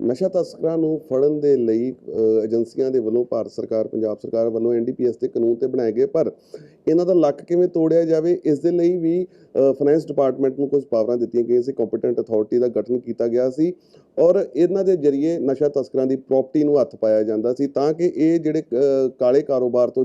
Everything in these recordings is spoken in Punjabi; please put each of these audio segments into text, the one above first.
ਨਸ਼ਾ ਤਸਕਰਾਂ ਨੂੰ ਫੜਨ ਦੇ ਲਈ ਏਜੰਸੀਆਂ ਦੇ ਵੱਲੋਂ ਭਾਰਤ ਸਰਕਾਰ, ਪੰਜਾਬ ਸਰਕਾਰ ਵੱਲੋਂ ਐਨਡੀਪੀਐਸ ਦੇ ਕਾਨੂੰਨ ਤੇ ਬਣਾਏ ਗਏ, ਪਰ ਇਹਨਾਂ ਦਾ ਲੱਕ ਕਿਵੇਂ ਤੋੜਿਆ ਜਾਵੇ, ਇਸ ਦੇ ਲਈ ਵੀ ਫਾਈਨੈਂਸ ਡਿਪਾਰਟਮੈਂਟ ਨੂੰ ਕੁਝ ਪਾਵਰਾਂ ਦਿੱਤੀਆਂ ਗਈਆਂ ਸੀ ਕੰਪੀਟੈਂਟ ਅਥਾਰਟੀ ਦਾ ਗਠਨ ਕੀਤਾ ਗਿਆ ਸੀ, ਔਰ ਇਹਨਾਂ ਦੇ ਜ਼ਰੀਏ ਨਸ਼ਾ ਤਸਕਰਾਂ ਦੀ ਪ੍ਰਾਪਰਟੀ ਨੂੰ ਹੱਥ ਪਾਇਆ ਜਾਂਦਾ ਸੀ, ਤਾਂ ਕਿ ਇਹ ਜਿਹੜੇ ਕਾਲੇ ਕਾਰੋਬਾਰ ਤੋਂ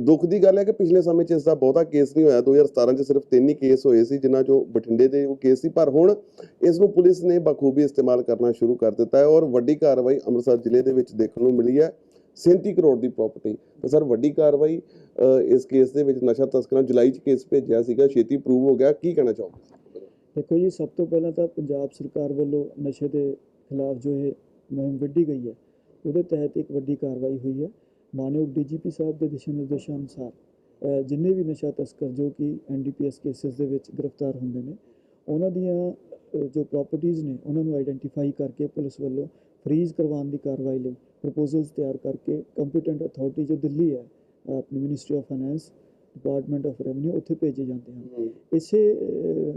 ਦੁੱਖ ਦੀ ਗੱਲ ਹੈ ਕਿ ਪਿਛਲੇ ਸਮੇਂ 'ਚ ਇਸ ਦਾ ਬਹੁਤਾ ਕੇਸ ਨਹੀਂ ਹੋਇਆ। 2017 'ਚ ਸਿਰਫ ਤਿੰਨ ਹੀ ਕੇਸ ਹੋਏ ਸੀ, ਜਿਨ੍ਹਾਂ 'ਚੋਂ ਬਠਿੰਡੇ ਦੇ ਉਹ ਕੇਸ ਸੀ, ਪਰ ਹੁਣ ਇਸ ਨੂੰ ਪੁਲਿਸ ਨੇ ਬਖੂਬੀ ਇਸਤੇਮਾਲ ਕਰਨਾ ਸ਼ੁਰੂ ਕਰ ਦਿੱਤਾ ਹੈ ਔਰ ਵੱਡੀ ਕਾਰਵਾਈ ਅੰਮ੍ਰਿਤਸਰ ਜ਼ਿਲ੍ਹੇ ਦੇ ਵਿੱਚ ਦੇਖਣ ਨੂੰ ਮਿਲੀ ਹੈ। 37 ਕਰੋੜ ਦੀ ਪ੍ਰਾਪਰਟੀ ਤਾਂ ਸਰ, ਵੱਡੀ ਕਾਰਵਾਈ ਇਸ ਕੇਸ ਦੇ ਵਿੱਚ ਨਸ਼ਾ ਤਸਕਰਾਂ ਜੁਲਾਈ 'ਚ ਕੇਸ ਭੇਜਿਆ ਸੀਗਾ। ਛੇਤੀ ਪ੍ਰੂਵ ਹੋ ਗਿਆ। ਕੀ ਕਹਿਣਾ ਚਾਹੋਗੇ? ਦੇਖੋ ਜੀ, ਸਭ ਤੋਂ ਪਹਿਲਾਂ ਤਾਂ ਪੰਜਾਬ ਸਰਕਾਰ ਵੱਲੋਂ ਨਸ਼ੇ ਦੇ ਖਿਲਾਫ ਜੋ ਇਹ ਮੁਹਿੰਮ ਵਿੱਢੀ ਗਈ ਹੈ, ਉਹਦੇ ਤਹਿਤ ਇੱਕ ਵੱਡੀ ਕਾਰਵਾਈ ਹੋਈ ਹੈ। ਮਾਨਯੋਗ ਡੀਜੀਪੀ ਸਾਹਿਬ ਦੇ ਦਿਸ਼ਾ ਨਿਰਦੇਸ਼ਾਂ ਅਨੁਸਾਰ ਜਿੰਨੇ ਵੀ ਨਸ਼ਾ ਤਸਕਰ ਜੋ ਕਿ ਐਨਡੀਪੀਐਸ ਕੇਸਿਸ ਦੇ ਵਿੱਚ ਗ੍ਰਿਫਤਾਰ ਹੁੰਦੇ ਨੇ ਉਹਨਾਂ ਦੀਆਂ ਜੋ ਪ੍ਰਾਪਰਟੀਆਂ ਨੇ ਉਹਨਾਂ ਨੂੰ ਆਈਡੈਂਟੀਫਾਈ ਕਰਕੇ ਪੁਲਿਸ ਵੱਲੋਂ ਫ੍ਰੀਜ਼ ਕਰਵਾਉਣ ਦੀ ਕਾਰਵਾਈ ਲਈ ਪ੍ਰਪੋਜ਼ਲਸ ਤਿਆਰ ਕਰਕੇ ਕੰਪੀਟੈਂਟ ਅਥਾਰਟੀ ਜੋ ਦਿੱਲੀ ਹੈ ਆਪਣੀ ministry of finance department of revenue ਉੱਥੇ ਭੇਜੇ ਜਾਂਦੇ ਹਨ। ਇਸੇ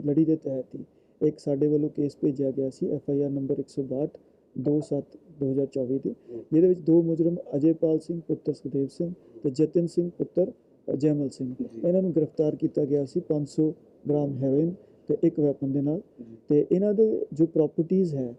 ਲੜੀ ਦੇ ਤਹਿਤ ਹੀ ਇੱਕ ਸਾਡੇ ਵੱਲੋਂ ਕੇਸ ਭੇਜਿਆ ਗਿਆ ਸੀ ਐਫ ਆਈ ਆਰ ਨੰਬਰ 162 27 2024 ਦੇ ਜਿਹਦੇ ਵਿੱਚ ਦੋ ਮੁਜਰਮ ਅਜੇਪਾਲ ਸਿੰਘ ਪੁੱਤਰ ਸੁਖਦੇਵ ਸਿੰਘ ਤੇ ਜਤਿਨ ਸਿੰਘ ਪੁੱਤਰ ਅ, ਜੈਮਲ ਸਿੰਘ ਇਹਨਾਂ ਨੂੰ ਗ੍ਰਿਫਤਾਰ ਕੀਤਾ ਗਿਆ ਸੀ 500 ਗ੍ਰਾਮ ਹੈਰੋਇਨ ਤੇ ਇੱਕ ਵੈਪਨ ਦੇ ਨਾਲ ਤੇ ਇਹਨਾਂ ਦੇ ਜੋ ਪ੍ਰਾਪਰਟੀਆਂ ਹੈ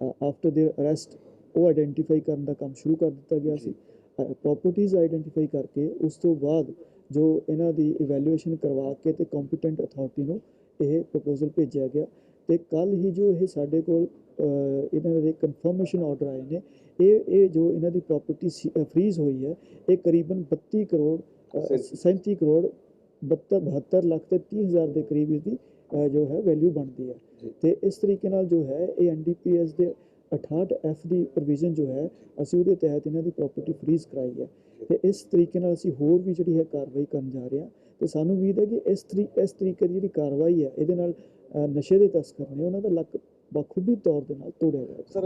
ਆਫਟਰ देयर ਅਰੈਸਟ ਉਹ ਆਇਡੈਂਟੀਫਾਈ ਕਰਨ ਦਾ ਕੰਮ ਸ਼ੁਰੂ ਕਰ ਦਿੱਤਾ ਗਿਆ ਸੀ ਪ੍ਰਾਪਰਟੀਆਂ ਆਇਡੈਂਟੀਫਾਈ ਕਰਕੇ ਉਸ ਤੋਂ ਬਾਅਦ ਜੋ ਇਹਨਾਂ ਦੀ ਇਵੈਲੂਏਸ਼ਨ ਕਰਵਾ ਕੇ ਤੇ ਕੰਪੀਟੈਂਟ ਅਥਾਰਟੀ ਨੂੰ ਇਹ ਪ੍ਰਪੋਜ਼ਲ ਭੇਜਿਆ ਗਿਆ ਤੇ ਕੱਲ ਹੀ ਜੋ ਇਹ ਸਾਡੇ ਕੋਲ ਅਹ, ਇਹਨਾਂ ਦੇ ਕਨਫਰਮੇਸ਼ਨ ਆਰਡਰ ਆਏ ਨੇ। ਇਹ ਇਹ ਜੋ ਇਹਨਾਂ ਦੀ ਪ੍ਰਾਪਰਟੀ ਫ੍ਰੀਜ਼ ਹੋਈ ਹੈ ਇਹ ਕਰੀਬਨ 32 ਕਰੋੜ ਅਹ, 37 ਕਰੋੜ 72 72 ਲੱਖ ਤੇ 30 ਹਜ਼ਾਰ ਦੇ ਕਰੀਬ ਇਹਦੀ ਅਹ, ਜੋ ਹੈ ਵੈਲਿਊ ਬਣਦੀ ਹੈ। ਤੇ ਇਸ ਤਰੀਕੇ ਨਾਲ ਜੋ ਹੈ ਇਹ ਐਨਡੀਪੀਐਸ ਦੇ 68 ਐਫ ਦੀ ਪ੍ਰੋਵੀਜ਼ਨ ਜੋ ਹੈ ਅਸੀਂ ਉਹਦੇ ਤਹਿਤ ਇਹਨਾਂ ਦੀ ਪ੍ਰਾਪਰਟੀ ਫ੍ਰੀਜ਼ ਕਰਾਈ ਹੈ। ਤੇ ਇਸ ਤਰੀਕੇ ਨਾਲ ਅਸੀਂ ਹੋਰ ਵੀ ਜਿਹੜੀ ਹੈ ਕਾਰਵਾਈ ਕਰਨ ਜਾ ਰਹੇ ਹਾਂ। ਤੇ ਸਾਨੂੰ ਉਮੀਦ ਹੈ ਕਿ ਇਸ ਤਰੀਕੇ ਇਸ ਤਰੀਕੇ ਦੀ ਜਿਹੜੀ ਕਾਰਵਾਈ ਹੈ ਇਹਦੇ ਨਾਲ ਨਸ਼ੇ ਦੇ ਤਸਕਰ ਨੇ ਉਹਨਾਂ ਦਾ ਲੱਕ ਬਖੂਬੀ ਤੌਰ ਦੇ ਨਾਲ ਤੋੜਿਆ ਜਾਏਗਾ ਸਰ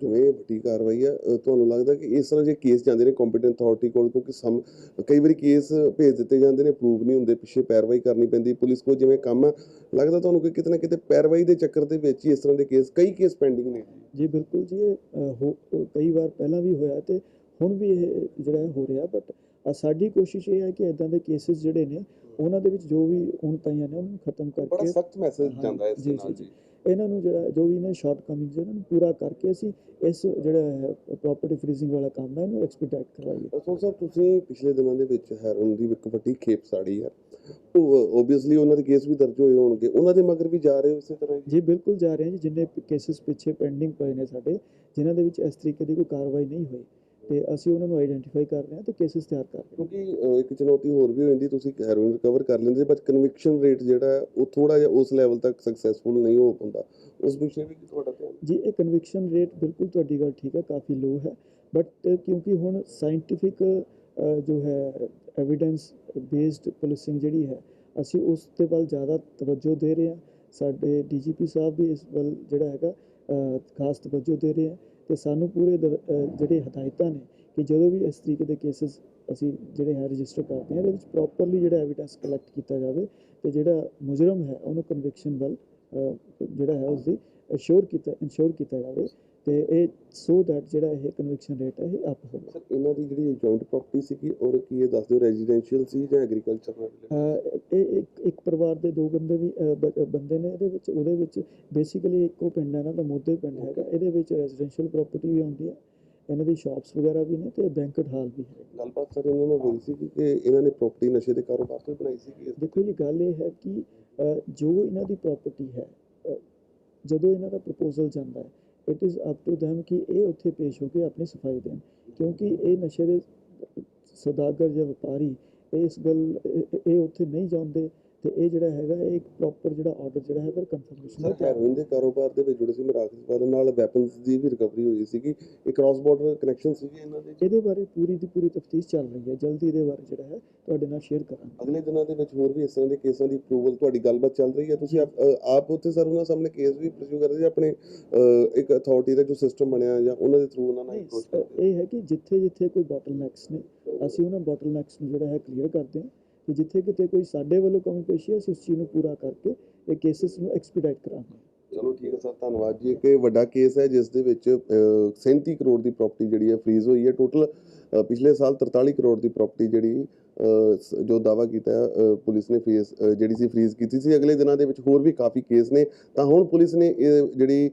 ਜਿਵੇਂ ਵੱਡੀ ਕਾਰਵਾਈ ਹੈ ਤੁਹਾਨੂੰ ਲੱਗਦਾ ਕਿ ਇਸ ਤਰ੍ਹਾਂ ਜੇ ਕੇਸ ਜਾਂਦੇ ਨੇ ਕੰਪੀਟੈਂਟ ਅਥਾਰਟੀ ਕੋਲ ਕਿਉਂਕਿ ਸਮ ਕਈ ਵਾਰੀ ਕੇਸ ਭੇਜ ਦਿੱਤੇ ਜਾਂਦੇ ਨੇ ਪ੍ਰੂਵ ਨਹੀਂ ਹੁੰਦੇ ਪਿੱਛੇ ਪੈਰਵਾਈ ਕਰਨੀ ਪੈਂਦੀ ਪੁਲਿਸ ਕੋਲ ਜਿਵੇਂ ਕੰਮ ਹੈ ਲੱਗਦਾ ਤੁਹਾਨੂੰ ਕਿ ਕਿਤੇ ਨਾ ਕਿਤੇ ਪੈਰਵਾਈ ਦੇ ਚੱਕਰ ਦੇ ਵਿੱਚ ਹੀ ਇਸ ਤਰ੍ਹਾਂ ਦੇ ਕੇਸ ਕਈ ਕੇਸ ਪੈਂਡਿੰਗ ਨੇ? ਜੀ ਬਿਲਕੁਲ ਜੀ ਇਹ ਕਈ ਵਾਰ ਪਹਿਲਾਂ ਵੀ ਹੋਇਆ ਤੇ ਹੁਣ ਵੀ ਇਹ ਜਿਹੜਾ ਹੋ ਰਿਹਾ ਬਟ ਸਾਡੀ ਕੋਸ਼ਿਸ਼ ਇਹ ਹੈ ਕਿ ਇਦਾਂ ਦੇ ਕੇਸਿਸ ਜਿਹੜੇ ਨੇ ਉਹਨਾਂ ਦੇ ਵਿੱਚ ਜੋ ਵੀ ਹੁਣ ਪਈਆਂ ਨੇ ਉਹਨਾਂ ਨੂੰ ਖਤਮ ਬੜਾ ਕਰਕੇ ਸਖਤ ਮੈਸੇਜ ਜਾਂਦਾ ਹੈ ਇਸ ਨਾਲ ਜੀ, ਇਹਨਾਂ ਨੂੰ ਜਿਹੜਾ ਜੋ ਵੀ ਇਹਨਾਂ ਸ਼ਾਰਟ ਕਮਿੰਗਸ ਇਹਨਾਂ ਨੂੰ ਪੂਰਾ ਕਰਕੇ ਅਸੀਂ ਇਸ ਜਿਹੜਾ ਹੈ ਪ੍ਰਾਪਰਟੀ ਫ੍ਰੀਜ਼ਿੰਗ ਵਾਲਾ ਕੰਮ ਹੈ ਇਹਨੂੰ ਐਕਸਪੀਡਾਈਟ ਕਰਵਾਈਏ। ਸੋ ਸਰ ਤੁਸੀਂ ਪਿਛਲੇ ਦਿਨਾਂ ਦੇ ਵਿੱਚ ਹੈਰੋਨ ਦੀ ਇੱਕ ਵੱਡੀ ਖੇਪ ਸਾੜੀ ਹੈ ਉਹ ਓਬਵੀਅਸਲੀ ਉਹਨਾਂ ਦੇ ਕੇਸ ਵੀ ਦਰਜ ਹੋਏ ਹੋਣਗੇ। ਉਹਨਾਂ ਦੇ ਮਗਰ ਵੀ ਜਾ ਰਹੇ ਹੋ ਇਸੇ ਤਰ੍ਹਾਂ? ਜੀ ਬਿਲਕੁਲ ਜਾ ਰਹੇ ਹਾਂ ਜੀ ਜਿੰਨੇ ਕੇਸਿਸ ਪਿੱਛੇ ਪੈਂਡਿੰਗ ਪਏ ਨੇ ਸਾਡੇ ਜਿਨ੍ਹਾਂ ਦੇ ਵਿੱਚ ਇਸ ਤਰੀਕੇ ਦੀ ਕੋਈ ਕਾਰਵਾਈ ਨਹੀਂ ਹੋਈ। ਤੇ ਅਸੀਂ ਉਹਨਾਂ ਨੂੰ ਆਈਡੈਂਟੀਫਾਈ ਕਰ ਰਹੇ ਹਾਂ ਤੇ ਕੇਸਿਸ ਤਿਆਰ ਕਰ ਰਹੇ ਹਾਂ। ਕਿਉਂਕਿ ਅਹ, ਇੱਕ ਚੁਣੌਤੀ ਹੋਰ ਵੀ ਹੋ ਜਾਂਦੀ ਤੁਸੀਂ ਹੈਰੋਇਨ ਰਿਕਵਰ ਕਰ ਲੈਂਦੇ ਬਟ ਕਨਵਿਕਸ਼ਨ ਰੇਟ ਜਿਹੜਾ ਹੈ ਉਹ ਥੋੜਾ ਜਿਹਾ ਉਸ ਲੈਵਲ ਤੱਕ ਸਕਸੈਸਫੁਲ ਨਹੀਂ ਹੋ ਪਾਉਂਦਾ। ਉਸ ਵਿਸ਼ੇ ਵੀ ਤੁਹਾਡਾ ਧਿਆਨ ਜੀ ਇਹ ਕਨਵਿਕਸ਼ਨ ਰੇਟ ਬਿਲਕੁਲ ਤੁਹਾਡੀ ਗੱਲ ਠੀਕ ਹੈ ਕਾਫੀ ਲੋ ਹੈ। ਬਟ ਕਿਉਂਕਿ ਹੁਣ ਸਾਇੰਟੀਫਿਕ ਜੋ ਹੈ ਐਵੀਡੈਂਸ ਬੇਸਡ ਪੁਲਿਸਿੰਗ ਜਿਹੜੀ ਹੈ ਅਸੀਂ ਉਸ ਤੇ ਵੱਲ ਜ਼ਿਆਦਾ ਤਵੱਜੋ ਦੇ ਰਹੇ ਹਾਂ। ਸਾਡੇ ਡੀਜੀਪੀ ਸਾਹਿਬ ਵੀ ਇਸ ਵੱਲ ਜਿਹੜਾ ਹੈਗਾ ਖਾਸ ਤਵੱਜੋ ਦੇ ਰਹੇ ਹੈ। ਤੇ ਸਾਨੂੰ ਪੂਰੇ ਦਰ- ਜਿਹੜੇ ਹਦਾਇਤਾਂ ਨੇ ਕਿ ਜਦੋਂ ਵੀ ਇਸ ਤਰੀਕੇ ਦੇ ਕੇਸਿਸ ਅਸੀਂ ਜਿਹੜੇ ਹੈ ਰਜਿਸਟਰ ਕਰਦੇ ਹਾਂ, ਇਹਦੇ ਵਿੱਚ ਪ੍ਰੋਪਰਲੀ ਜਿਹੜਾ ਐਵੀਡੈਂਸ ਕਲੈਕਟ ਕੀਤਾ ਜਾਵੇ ਤੇ ਜਿਹੜਾ ਮੁਜਰਮ ਹੈ ਉਹਨੂੰ ਕਨਵਿਕਸ਼ਨ ਵੱਲ ਜਿਹੜਾ ਹੈ ਉਸ ਦੀ ਅਸ਼ੋਰ ਕੀਤਾ ਇਨਸ਼ੋਰ ਕੀਤਾ ਜਾਵੇ। ਤੇ ਇਹ ਸੋ ਦੈਟ ਜਿਹੜਾ ਇਹ ਕਨਵਿਕਸ਼ਨ ਰੇਟ ਹੈ ਇਹ ਅਪ ਹੋਵੇ। ਸਰ ਇਹਨਾਂ ਦੀ ਜਿਹੜੀ ਜੁਆਇੰਟ ਪ੍ਰਾਪਰਟੀ ਸੀਗੀ ਔਰ ਕੀ ਇਹ ਦੱਸ ਦਿਓ ਰੈਜ਼ੀਡੈਂਸ਼ੀਅਲ ਸੀ ਜਾਂ ਐਗਰੀਕਲਚਰ ਨਾਲ ਇਹ ਇੱਕ ਇੱਕ ਪਰਿਵਾਰ ਦੇ ਦੋ ਬੰਦੇ ਵੀ ਬੰਦੇ ਨੇ ਇਹਦੇ ਵਿੱਚ ਉਹਦੇ ਵਿੱਚ ਬੇਸਿਕਲੀ ਇੱਕੋ ਪਿੰਡ ਹੈ ਨਾ ਤਾਂ ਮੋਦੇ ਪਿੰਡ ਹੈਗਾ। ਇਹਦੇ ਵਿੱਚ ਰੈਜ਼ੀਡੈਂਸ਼ੀਅਲ ਪ੍ਰਾਪਰਟੀ ਵੀ ਆਉਂਦੀ ਹੈ। ਇਹਨਾਂ ਦੀ ਸ਼ਾਪਸ ਵਗੈਰਾ ਵੀ ਨੇ ਤੇ ਬੈਂਕਟ ਹਾਲ ਵੀ ਹੈ। ਗੱਲਬਾਤ ਸਰ ਇਹਨਾਂ ਨਾਲ ਹੋਈ ਸੀ ਕਿ ਇਹਨਾਂ ਨੇ ਪ੍ਰਾਪਰਟੀ ਨਸ਼ੇ ਦੇ ਕਾਰੋਬਾਰ ਤੋਂ ਬਣਾਈ ਸੀ ਦੇਖੋ ਜੀ ਗੱਲ ਇਹ ਹੈ ਕਿ ਜੋ ਇਹਨਾਂ ਦੀ ਪ੍ਰਾਪਰਟੀ ਹੈ ਜਦੋਂ ਇਹਨਾਂ ਦਾ ਪ੍ਰਪੋਜ਼ਲ ਜਾਂਦਾ ਹੈ it is up to them ਕਿ ਇਹ ਉੱਥੇ ਪੇਸ਼ ਹੋ ਕੇ ਆਪਣੀ ਸਫ਼ਾਈ ਦੇਣ ਕਿਉਂਕਿ ਇਹ ਨਸ਼ੇ ਦੇ ਸੌਦਾਗਰ ਜਾਂ ਵਪਾਰੀ ਇਸ ਗੱਲ ਇਹ ਉੱਥੇ ਨਹੀਂ ਜਾਂਦੇ ਤੇ ਇਹ ਜਿਹੜਾ ਹੈਗਾ ਇਹ ਇੱਕ ਪ੍ਰੋਪਰ ਜਿਹੜਾ ਆਰਡਰ ਜਿਹੜਾ ਹੈ ਫਿਰ ਕਨਫਰਮੇਸ਼ਨ ਸਰ ਹੈਰੋਇਨ ਦੇ ਕਾਰੋਬਾਰ ਦੇ ਵਿੱਚ ਜੁੜੇ ਸੀ ਮਰਾਕਜ਼ ਵਾਲੇ ਨਾਲ ਵੈਪਨਸ ਦੀ ਵੀ ਰਿਕਵਰੀ ਹੋਈ ਸੀਗੀ। ਇਹ ਕ੍ਰਾਸ ਬਾਰਡਰ ਕਨੈਕਸ਼ਨ ਸੀਗੇ ਇਹਨਾਂ ਦੇ ਇਹਦੇ ਬਾਰੇ ਪੂਰੀ ਦੀ ਪੂਰੀ ਤਫਤੀਸ਼ ਚੱਲ ਰਹੀ ਹੈ। ਜਲਦੀ ਇਹਦੇ ਬਾਰੇ ਜਿਹੜਾ ਹੈ ਤੁਹਾਡੇ ਨਾਲ ਸ਼ੇਅਰ ਕਰਾਂਗੇ। ਅਗਲੇ ਦਿਨਾਂ ਦੇ ਵਿੱਚ ਹੋਰ ਵੀ ਇਸ ਤਰ੍ਹਾਂ ਦੇ ਕੇਸਾਂ ਦੀ ਅਪਰੂਵਲ ਤੁਹਾਡੀ ਗੱਲਬਾਤ ਚੱਲ ਰਹੀ ਹੈ। ਤੁਸੀਂ ਆਪ ਉੱਥੇ ਸਰ ਉਹਨਾਂ ਸਾਹਮਣੇ ਕੇਸ ਵੀ ਪਰਸਿਊ ਕਰਦੇ ਜਾਂ ਆਪਣੇ ਇੱਕ ਅਥਾਰਟੀ ਦਾ ਜੋ ਸਿਸਟਮ ਬਣਿਆ ਜਾਂ ਉਹਨਾਂ ਦੇ ਥਰੂ ਉਹਨਾਂ ਨਾਲ ਕਰਦੇ ਇਹ ਹੈ ਕਿ ਜਿੱਥੇ ਜਿੱਥੇ ਕੋਈ ਬੋਟਲਨੈਕਸ ਨੇ ਅਸੀਂ ਉਹਨਾਂ ਬੋਟਲਨੈਕਸ ਨੂੰ ਜਿਹੜਾ ਹੈ ਕਲੀਅਰ ਕਰਦੇ ਹਾਂ। ਕਿ ਜਿੱਥੇ ਕਿਤੇ ਕੋਈ ਸਾਡੇ ਵੱਲੋਂ ਕਮੀ ਪੇਸ਼ੀ ਹੈ, ਅਸੀਂ ਉਸ ਚੀਜ਼ ਨੂੰ ਪੂਰਾ ਕਰਕੇ ਇਹ ਕੇਸਿਸ ਨੂੰ ਐਕਸਪੀਡਾਈਟ ਕਰਾਂਗੇ। ਚਲੋ ਠੀਕ ਹੈ ਸਰ ਧੰਨਵਾਦ ਜੀ। ਇੱਕ ਇਹ ਵੱਡਾ ਕੇਸ ਹੈ ਜਿਸ ਦੇ ਵਿੱਚ ਅ, 37 ਕਰੋੜ ਦੀ ਪ੍ਰਾਪਰਟੀ ਜਿਹੜੀ ਹੈ ਫ੍ਰੀਜ਼ ਹੋਈ ਹੈ। ਟੋਟਲ ਪਿਛਲੇ ਸਾਲ 43 ਕਰੋੜ ਦੀ ਪ੍ਰਾਪਰਟੀ ਜਿਹੜੀ ਜੋ ਦਾਵਾ ਕੀਤਾ ਪੁਲਿਸ ਨੇ ਫੇਸ ਜਿਹੜੀ ਸੀ ਫ੍ਰੀਜ਼ ਕੀਤੀ ਸੀ। ਅਗਲੇ ਦਿਨਾਂ ਦੇ ਵਿੱਚ ਹੋਰ ਵੀ ਕਾਫੀ ਕੇਸ ਨੇ। ਤਾਂ ਹੁਣ ਪੁਲਿਸ ਨੇ ਇਹ ਜਿਹੜੀ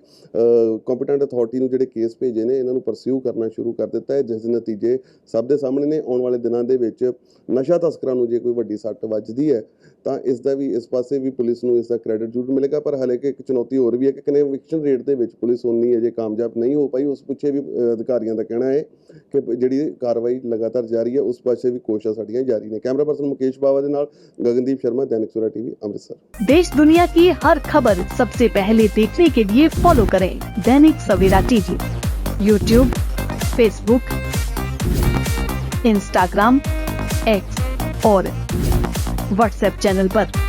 ਕੰਪੀਟੈਂਟ ਅਥਾਰਟੀ ਨੂੰ ਜਿਹੜੇ ਕੇਸ ਭੇਜੇ ਨੇ ਇਹਨਾਂ ਨੂੰ ਪਰਸਿਊ ਕਰਨਾ ਸ਼ੁਰੂ ਕਰ ਦਿੱਤਾ ਹੈ ਜਿਸ ਦੇ ਨਤੀਜੇ ਸਭ ਦੇ ਸਾਹਮਣੇ ਨੇ। ਆਉਣ ਵਾਲੇ ਦਿਨਾਂ ਦੇ ਵਿੱਚ ਨਸ਼ਾ ਤਸਕਰਾਂ ਨੂੰ ਜੇ ਕੋਈ ਵੱਡੀ ਸੱਟ ਵੱਜਦੀ ਹੈ ਤਾਂ ਇਸ ਦਾ ਵੀ ਇਸ ਪਾਸੇ ਵੀ ਪੁਲਿਸ ਨੂੰ ਇਸ ਦਾ ਕ੍ਰੈਡਿਟ ਜ਼ਰੂਰ ਮਿਲੇਗਾ ਪਰ ਹਾਲੇ ਕਿ ਇੱਕ ਚੁਣੌਤੀ ਹੋਰ ਵੀ ਹੈ ਕਿ ਕਨਵਿਕਸ਼ਨ ਰੇਟ ਦੇ ਵਿੱਚ ਪੁਲਿਸ ਉਨੀ ਅਜੇ ਕਾਮਯਾਬ ਨਹੀਂ ਹੋ ਪਾਈ ਉਸ ਪਿੱਛੇ ਵੀ ਅ, ਅਧਿਕਾਰੀਆਂ ਦਾ ਕਹਿਣਾ ਹੈ ਕਿ ਪ- ਜਿਹੜੀ ਕਾਰਵਾਈ ਲਗਾਤਾਰ ਜਾਰੀ ਹੈ ਉਸ ਪਾਸੇ ਵੀ ਕੋਸ਼ਿਸ਼ਾਂ ਸਾਡੀਆਂ ਜਾਰੀ ਨੇ ਕੈਮਰਾ ਪਰਸਨ ਮੁਕੇਸ਼ ਬਾਵਾ ਦੇ ਨਾਲ ਗਗਨਦੀਪ ਸ਼ਰਮਾ ਦੈਨਿਕ ਸਵੇਰਾ ਟੀਵੀ ਅੰਮ੍ਰਿਤਸਰ देश दुनिया की हर खबर सबसे पहले देखने के लिए फॉलो करें Dainik Savera TV YouTube Facebook Instagram X और व्हाट्सएप चैनल पर।